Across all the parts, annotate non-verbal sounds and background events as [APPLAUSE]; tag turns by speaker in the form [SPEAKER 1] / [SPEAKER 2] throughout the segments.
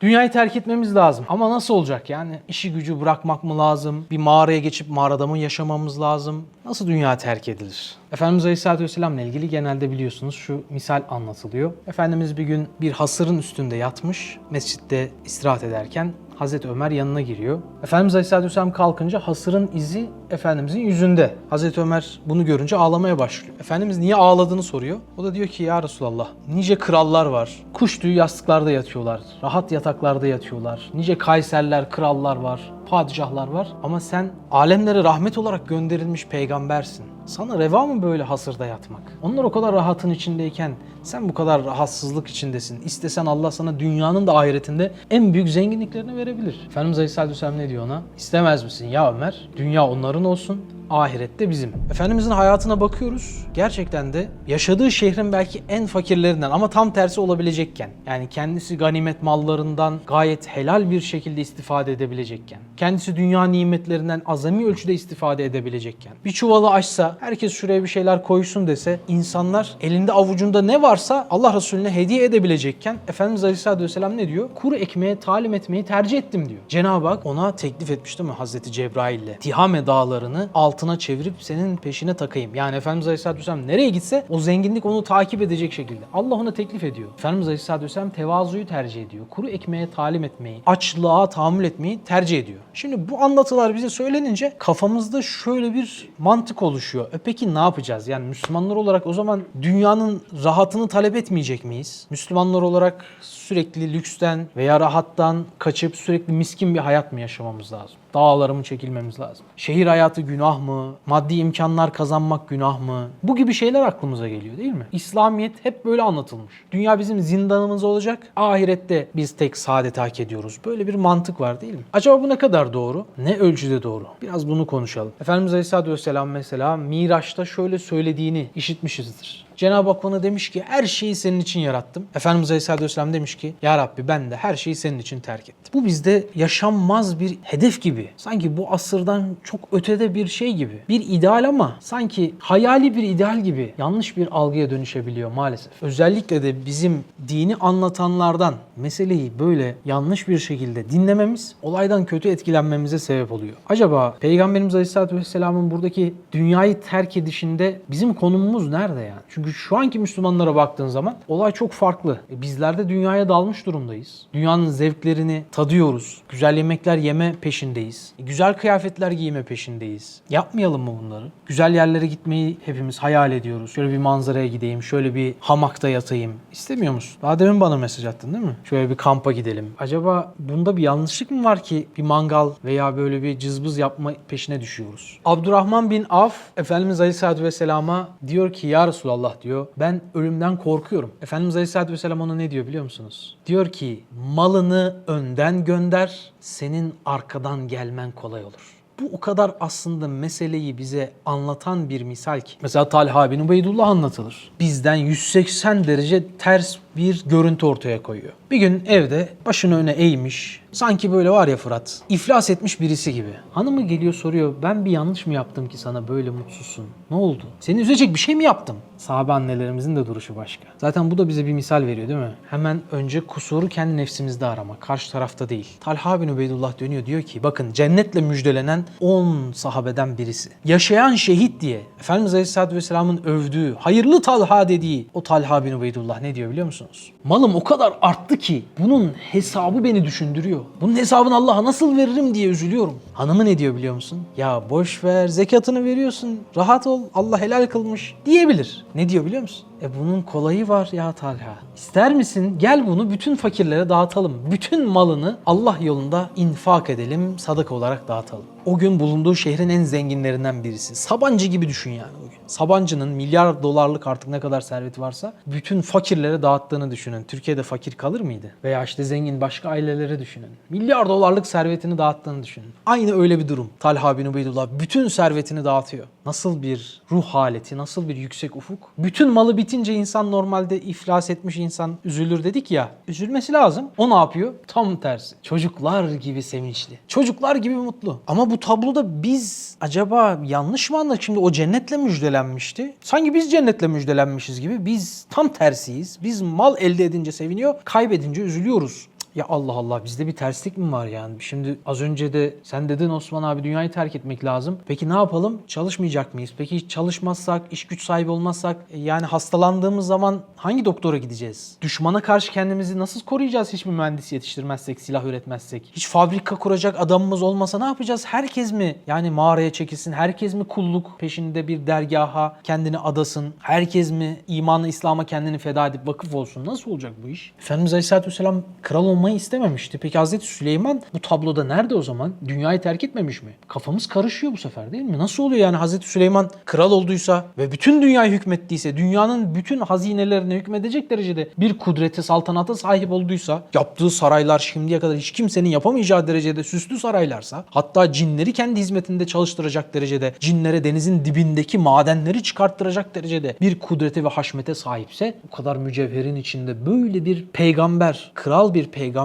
[SPEAKER 1] Dünyayı terk etmemiz lazım. Ama nasıl olacak? Yani işi gücü bırakmak mı lazım? Bir mağaraya geçip mağarada mı yaşamamız lazım? Nasıl dünya terk edilir? Efendimiz Aleyhisselatü Vesselam'la ilgili genelde biliyorsunuz şu misal anlatılıyor. Efendimiz bir gün bir hasırın üstünde yatmış, mescitte istirahat ederken Hazreti Ömer yanına giriyor. Efendimiz Aleyhisselatü Vesselam kalkınca hasırın izi Efendimizin yüzünde. Hazreti Ömer bunu görünce ağlamaya başlıyor. Efendimiz niye ağladığını soruyor. O da diyor ki ya Resulallah nice krallar var. Kuş tüyü yastıklarda yatıyorlar. Rahat yataklarda yatıyorlar. Nice kayserler, krallar var. Padişahlar var. Ama sen alemlere rahmet olarak gönderilmiş peygambersin. Sana reva mı böyle hasırda yatmak? Onlar o kadar rahatın içindeyken sen bu kadar rahatsızlık içindesin. İstesen Allah sana dünyanın da ahiretinde en büyük zenginliklerini verebilir. Efendimiz Aleyhisselatü Vesselam ne diyor ona? İstemez misin ya Ömer? Dünya onların olsun, ahirette bizim. Efendimizin hayatına bakıyoruz. Gerçekten de yaşadığı şehrin belki en fakirlerinden ama tam tersi olabilecekken. Yani kendisi ganimet mallarından gayet helal bir şekilde istifade edebilecekken. Kendisi dünya nimetlerinden azami ölçüde istifade edebilecekken. Bir çuvalı açsa, herkes şuraya bir şeyler koysun dese insanlar elinde avucunda ne varsa Allah Resulüne hediye edebilecekken Efendimiz Aleyhisselatü Vesselam ne diyor? Kuru ekmeğe talim etmeyi tercih ettim diyor. Cenab-ı Hak ona teklif etmiş değil mi Hazreti Cebrail'le? Tihame dağlarını altına çevirip senin peşine takayım. Yani Efendimiz Aleyhisselatü Vesselam nereye gitse o zenginlik onu takip edecek şekilde. Allah ona teklif ediyor. Efendimiz Aleyhisselatü Vesselam tevazuyu tercih ediyor. Kuru ekmeğe talim etmeyi, açlığa tahammül etmeyi tercih ediyor. Şimdi bu anlatılar bize söylenince kafamızda şöyle bir mantık oluşuyor. E peki ne yapacağız? Yani Müslümanlar olarak o zaman dünyanın rahatını talep etmeyecek miyiz? Müslümanlar olarak sürekli lüksten veya rahattan kaçıp sürekli miskin bir hayat mı yaşamamız lazım? Dağlara mı çekilmemiz lazım? Şehir hayatı günah mı? Maddi imkanlar kazanmak günah mı? Bu gibi şeyler aklımıza geliyor değil mi? İslamiyet hep böyle anlatılmış. Dünya bizim zindanımız olacak. Ahirette biz tek saadeti hak ediyoruz. Böyle bir mantık var değil mi? Acaba bu ne kadar doğru? Ne ölçüde doğru? Biraz bunu konuşalım. Efendimiz Aleyhisselatü Vesselam mesela Miraç'ta şöyle söylediğini işitmişizdir. Cenab-ı Hak bana demiş ki her şeyi senin için yarattım. Efendimiz Aleyhisselatü Vesselam demiş ki Ya Rabbi ben de her şeyi senin için terk ettim. Bu bizde yaşanmaz bir hedef gibi. Sanki bu asırdan çok ötede bir şey gibi. Bir ideal ama sanki hayali bir ideal gibi yanlış bir algıya dönüşebiliyor maalesef. Özellikle de bizim dini anlatanlardan meseleyi böyle yanlış bir şekilde dinlememiz olaydan kötü etkilenmemize sebep oluyor. Acaba Peygamberimiz Aleyhisselatü Vesselam'ın buradaki dünyayı terk edişinde bizim konumumuz nerede yani? Çünkü şu anki Müslümanlara baktığın zaman olay çok farklı. E bizler de dünyaya dalmış durumdayız. Dünyanın zevklerini tadıyoruz. Güzel yemekler yeme peşindeyiz. E güzel kıyafetler giyme peşindeyiz. Yapmayalım mı bunları? Güzel yerlere gitmeyi hepimiz hayal ediyoruz. Şöyle bir manzaraya gideyim, şöyle bir hamakta yatayım. İstemiyor musun? Daha demin bana mesaj attın değil mi? Şöyle bir kampa gidelim. Acaba bunda bir yanlışlık mı var ki bir mangal veya böyle bir cızbız yapma peşine düşüyoruz? Abdurrahman bin Af Efendimiz Aleyhisselatü Vesselam'a diyor ki ya Resulallah diyor ben ölümden korkuyorum. Efendimiz Aleyhisselatü Vesselam ona ne diyor biliyor musunuz? Diyor ki malını önden gönder senin arkadan gelmen kolay olur. Bu o kadar aslında meseleyi bize anlatan bir misal ki. Mesela Talha bin Ubeydullah anlatılır. Bizden 180 derece ters bir görüntü ortaya koyuyor. Bir gün evde başını öne eğmiş. Sanki böyle var ya Fırat, iflas etmiş birisi gibi. Hanımı geliyor soruyor, ben bir yanlış mı yaptım ki sana böyle mutsuzsun? Ne oldu? Seni üzecek bir şey mi yaptım? Sahabe annelerimizin de duruşu başka. Zaten bu da bize bir misal veriyor değil mi? Hemen önce kusuru kendi nefsimizde arama, karşı tarafta değil. Talha bin Ubeydullah dönüyor diyor ki, bakın cennetle müjdelenen 10 sahabeden birisi. Yaşayan şehit diye Efendimiz Aleyhisselatü Vesselam'ın övdüğü, hayırlı Talha dediği o Talha bin Ubeydullah ne diyor biliyor musunuz? Malım o kadar arttı ki bunun hesabı beni düşündürüyor. Bunun hesabını Allah'a nasıl veririm diye üzülüyorum. Hanımı ne diyor biliyor musun? Ya boş ver zekatını veriyorsun rahat ol Allah helal kılmış diyebilir. Ne diyor biliyor musun? E bunun kolayı var ya Talha. İster misin gel bunu bütün fakirlere dağıtalım. Bütün malını Allah yolunda infak edelim, sadaka olarak dağıtalım. O gün bulunduğu şehrin en zenginlerinden birisi. Sabancı gibi düşün yani o gün. Sabancı'nın milyar dolarlık artık ne kadar serveti varsa bütün fakirlere dağıttığını düşünün. Türkiye'de fakir kalır mıydı? Veya işte zengin başka ailelere düşünün. Milyar dolarlık servetini dağıttığını düşünün. Aynı öyle bir durum. Talha bin Ubeydullah bütün servetini dağıtıyor. Nasıl bir ruh haleti, nasıl bir yüksek ufuk. Bütün malı bitince insan normalde iflas etmiş insan üzülür dedik ya. Üzülmesi lazım. O ne yapıyor? Tam tersi. Çocuklar gibi sevinçli. Çocuklar gibi mutlu. Ama bu tabloda biz acaba yanlış mı anladık? Şimdi o cennetle müjdelenmişti. Sanki biz cennetle müjdelenmişiz gibi. Biz tam tersiyiz. Biz mal elde edince seviniyor, kaybedince üzülüyoruz. Ya Allah Allah bizde bir terslik mi var yani? Şimdi az önce de sen dedin Osman abi dünyayı terk etmek lazım. Peki ne yapalım? Çalışmayacak mıyız? Peki çalışmazsak, iş güç sahibi olmazsak e, yani hastalandığımız zaman hangi doktora gideceğiz? Düşmana karşı kendimizi nasıl koruyacağız hiçbir mühendis yetiştirmezsek, silah üretmezsek? Hiç fabrika kuracak adamımız olmasa ne yapacağız? Herkes mi yani mağaraya çekilsin? Herkes mi kulluk peşinde bir dergaha kendini adasın? Herkes mi imanı İslam'a kendini feda edip vakıf olsun? Nasıl olacak bu iş? Efendimiz Aleyhisselatü Vesselam kral olmayı istememişti. Peki Hazreti Süleyman bu tabloda nerede o zaman? Dünyayı terk etmemiş mi? Kafamız karışıyor bu sefer değil mi? Nasıl oluyor yani Hazreti Süleyman kral olduysa ve bütün dünyayı hükmettiyse, dünyanın bütün hazinelerine hükmedecek derecede bir kudrete, saltanata sahip olduysa, yaptığı saraylar şimdiye kadar hiç kimsenin yapamayacağı derecede süslü saraylarsa, hatta cinleri kendi hizmetinde çalıştıracak derecede, cinlere denizin dibindeki madenleri çıkarttıracak derecede bir kudrete ve haşmete sahipse, bu kadar mücevherin içinde böyle bir peygamber, kral bir peygamber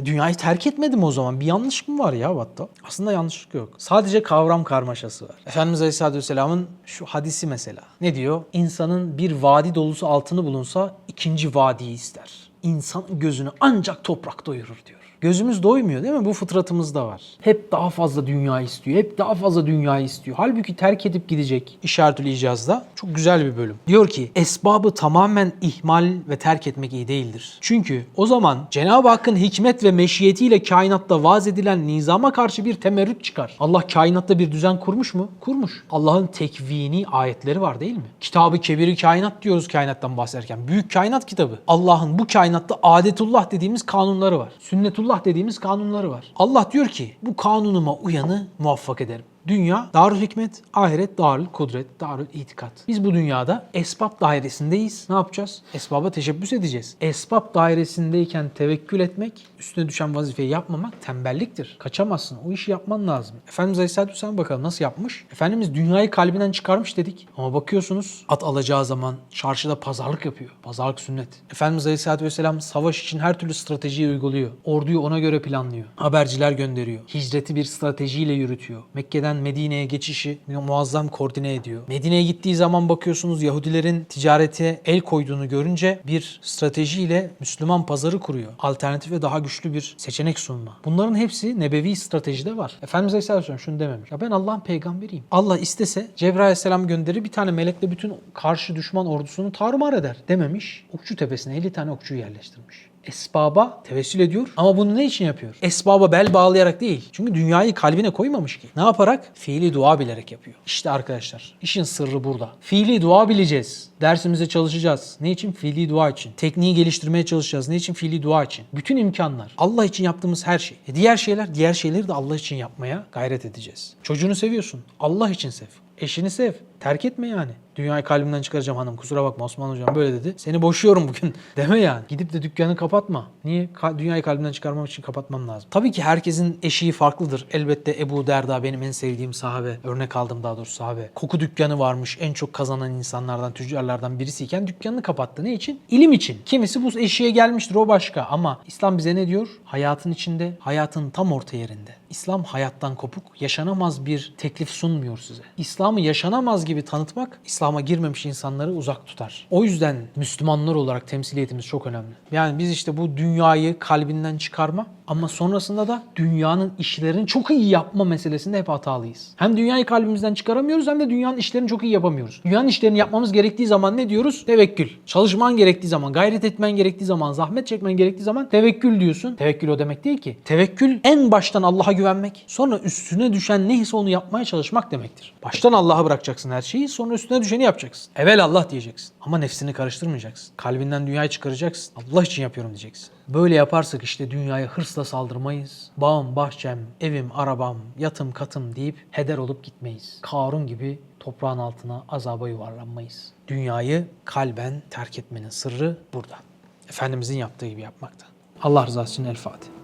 [SPEAKER 1] e, dünyayı terk etmedi mi o zaman? Bir yanlış mı var ya Vatta? Aslında yanlışlık yok. Sadece kavram karmaşası var. Efendimiz Aleyhisselatü Vesselam'ın şu hadisi mesela. Ne diyor? İnsanın bir vadi dolusu altını bulunsa ikinci vadiyi ister. İnsan gözünü ancak toprak doyurur diyor. Gözümüz doymuyor değil mi? Bu fıtratımızda var. Hep daha fazla dünya istiyor. Hep daha fazla dünya istiyor. Halbuki terk edip gidecek işaretül icazda çok güzel bir bölüm. Diyor ki esbabı tamamen ihmal ve terk etmek iyi değildir. Çünkü o zaman Cenab-ı Hakk'ın hikmet ve meşiyetiyle kainatta vaz edilen nizama karşı bir temerrüt çıkar. Allah kainatta bir düzen kurmuş mu? Kurmuş. Allah'ın tekvini ayetleri var değil mi? Kitabı kebiri kainat diyoruz kainattan bahsederken. Büyük kainat kitabı. Allah'ın bu kainatta adetullah dediğimiz kanunları var. Sünnetullah dediğimiz kanunları var. Allah diyor ki bu kanunuma uyanı muvaffak ederim. Dünya darül hikmet, ahiret darül kudret, darül itikat. Biz bu dünyada esbab dairesindeyiz. Ne yapacağız? Esbaba teşebbüs edeceğiz. Esbab dairesindeyken tevekkül etmek, üstüne düşen vazifeyi yapmamak tembelliktir. Kaçamazsın. O işi yapman lazım. Efendimiz Aleyhisselatü Vesselam bakalım nasıl yapmış? Efendimiz dünyayı kalbinden çıkarmış dedik. Ama bakıyorsunuz at alacağı zaman çarşıda pazarlık yapıyor. Pazarlık sünnet. Efendimiz Aleyhisselatü Vesselam savaş için her türlü stratejiyi uyguluyor. Orduyu ona göre planlıyor. Haberciler gönderiyor. Hicreti bir stratejiyle yürütüyor. Mekke'den Medine'ye geçişi muazzam koordine ediyor. Medine'ye gittiği zaman bakıyorsunuz Yahudilerin ticarete el koyduğunu görünce bir stratejiyle Müslüman pazarı kuruyor. Alternatif ve daha güçlü bir seçenek sunma. Bunların hepsi nebevi stratejide var. Efendimiz Aleyhisselatü Vesselam şunu dememiş. Ya ben Allah'ın peygamberiyim. Allah istese Cebrail Aleyhisselam gönderir bir tane melekle bütün karşı düşman ordusunu tarumar eder dememiş. Okçu tepesine 50 tane okçuyu yerleştirmiş esbaba tevessül ediyor. Ama bunu ne için yapıyor? Esbaba bel bağlayarak değil. Çünkü dünyayı kalbine koymamış ki. Ne yaparak? Fiili dua bilerek yapıyor. İşte arkadaşlar işin sırrı burada. Fiili dua bileceğiz. Dersimize çalışacağız. Ne için? Fiili dua için. Tekniği geliştirmeye çalışacağız. Ne için? Fiili dua için. Bütün imkanlar. Allah için yaptığımız her şey. E diğer şeyler, diğer şeyleri de Allah için yapmaya gayret edeceğiz. Çocuğunu seviyorsun. Allah için sev. Eşini sev. Terk etme yani. Dünyayı kalbimden çıkaracağım hanım kusura bakma Osman hocam böyle dedi. Seni boşuyorum bugün [LAUGHS] deme yani. Gidip de dükkanı kapatma. Niye? Ka- dünyayı kalbimden çıkarmam için kapatmam lazım. Tabii ki herkesin eşiği farklıdır. Elbette Ebu Derda benim en sevdiğim sahabe. Örnek aldım daha doğrusu sahabe. Koku dükkanı varmış. En çok kazanan insanlardan, tüccarlardan birisiyken dükkanını kapattı. Ne için? İlim için. Kimisi bu eşiğe gelmiştir o başka ama İslam bize ne diyor? Hayatın içinde, hayatın tam orta yerinde. İslam hayattan kopuk, yaşanamaz bir teklif sunmuyor size. İslam'ı yaşanamaz gibi tanıtmak, İslam'a girmemiş insanları uzak tutar. O yüzden Müslümanlar olarak temsiliyetimiz çok önemli. Yani biz işte bu dünyayı kalbinden çıkarma ama sonrasında da dünyanın işlerini çok iyi yapma meselesinde hep hatalıyız. Hem dünyayı kalbimizden çıkaramıyoruz hem de dünyanın işlerini çok iyi yapamıyoruz. Dünyanın işlerini yapmamız gerektiği zaman ne diyoruz? Tevekkül. Çalışman gerektiği zaman, gayret etmen gerektiği zaman, zahmet çekmen gerektiği zaman tevekkül diyorsun. Tevekkül o demek değil ki. Tevekkül en baştan Allah'a güvenmek, sonra üstüne düşen neyse onu yapmaya çalışmak demektir. Baştan Allah'a bırakacaksın her şeyi, sonra üstüne düşeni yapacaksın. Evvel Allah diyeceksin. Ama nefsini karıştırmayacaksın. Kalbinden dünyayı çıkaracaksın. Allah için yapıyorum diyeceksin. Böyle yaparsak işte dünyaya hırsla saldırmayız. Bağım, bahçem, evim, arabam, yatım, katım deyip heder olup gitmeyiz. Karun gibi toprağın altına azaba yuvarlanmayız. Dünyayı kalben terk etmenin sırrı burada. Efendimizin yaptığı gibi yapmakta. Allah rızası için El Fatiha.